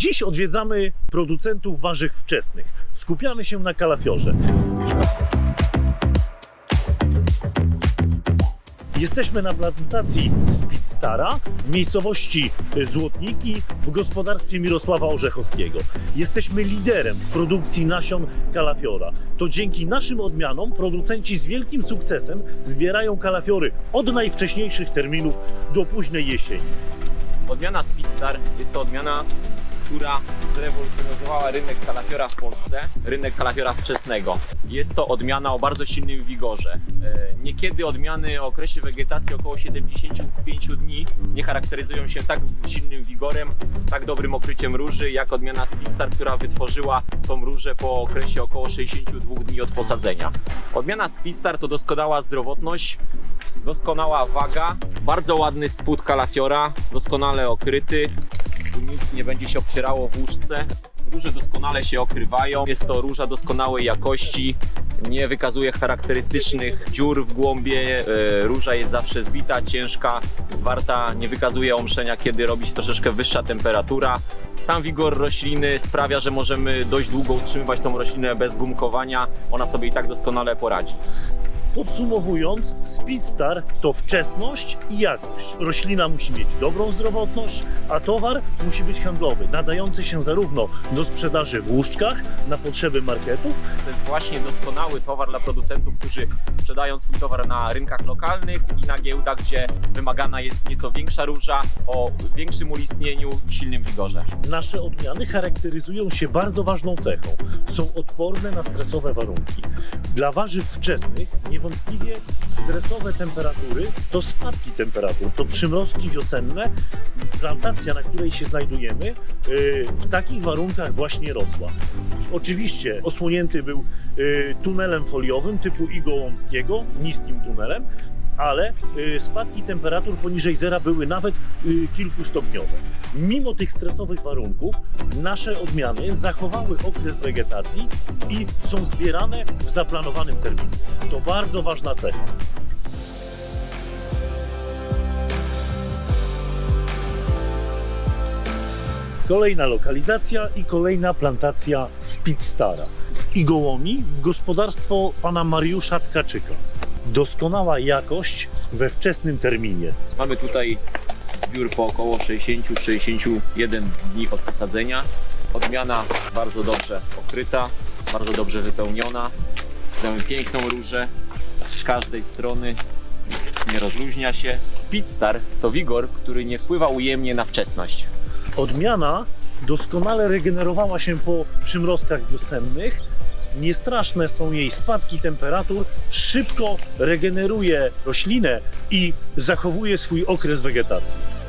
Dziś odwiedzamy producentów warzyw wczesnych. Skupiamy się na kalafiorze. Jesteśmy na plantacji Speedstara w miejscowości Złotniki w gospodarstwie Mirosława Orzechowskiego. Jesteśmy liderem w produkcji nasion kalafiora. To dzięki naszym odmianom producenci z wielkim sukcesem zbierają kalafiory od najwcześniejszych terminów do późnej jesieni. Odmiana Speedstar jest to odmiana, która zrewolucjonizowała rynek kalafiora w Polsce, rynek kalafiora wczesnego. Jest to odmiana o bardzo silnym wigorze. E, Niekiedy odmiany o okresie wegetacji około 75 dni nie charakteryzują się tak silnym wigorem, tak dobrym okryciem róży, jak odmiana Speedstar, która wytworzyła tą różę po okresie około 62 dni od posadzenia. Odmiana Speedstar to doskonała zdrowotność, doskonała waga, bardzo ładny spód kalafiora, doskonale okryty, nic nie będzie się obcierało w łóżce. Róże doskonale się okrywają. Jest to róża doskonałej jakości. Nie wykazuje charakterystycznych dziur w głąbie. E, Róża jest zawsze zbita, ciężka, zwarta. Nie wykazuje omszenia, kiedy robi się troszeczkę wyższa temperatura. Sam wigor rośliny sprawia, że możemy dość długo utrzymywać tą roślinę bez gumkowania. Ona sobie i tak doskonale poradzi. Podsumowując, Speedstar to wczesność i jakość. Roślina musi mieć dobrą zdrowotność, a towar musi być handlowy, nadający się zarówno do sprzedaży w łuszczkach na potrzeby marketów, To jest właśnie doskonały towar dla producentów, którzy sprzedają swój towar na rynkach lokalnych i na giełdach, gdzie wymagana jest nieco większa róża o większym ulistnieniu i silnym wigorze. Nasze odmiany charakteryzują się bardzo ważną cechą. Są odporne na stresowe warunki. Dla warzyw wczesnych niewątpliwie stresowe temperatury to spadki temperatur, to przymrozki wiosenne. Plantacja, na której się znajdujemy, yy, w takich warunkach właśnie rosła. Oczywiście osłonięty był yy, tunelem foliowym typu igołomskiego, niskim tunelem, ale y, spadki temperatur poniżej zera były nawet y, kilkustopniowe. Mimo tych stresowych warunków nasze odmiany zachowały okres wegetacji i są zbierane w zaplanowanym terminie. To bardzo ważna cecha. Kolejna lokalizacja i kolejna plantacja Speedstara. W Igołomi gospodarstwo pana Mariusza Tkaczyka. Doskonała jakość we wczesnym terminie. Mamy tutaj zbiór po około 60-61 dni od posadzenia. Odmiana bardzo dobrze okryta, bardzo dobrze wypełniona. Mamy piękną różę z każdej strony, nie rozluźnia się. Pitstar to wigor, który nie wpływa ujemnie na wczesność. Odmiana doskonale regenerowała się po przymrozkach wiosennych. Niestraszne są jej spadki temperatur, szybko regeneruje roślinę i zachowuje swój okres wegetacji.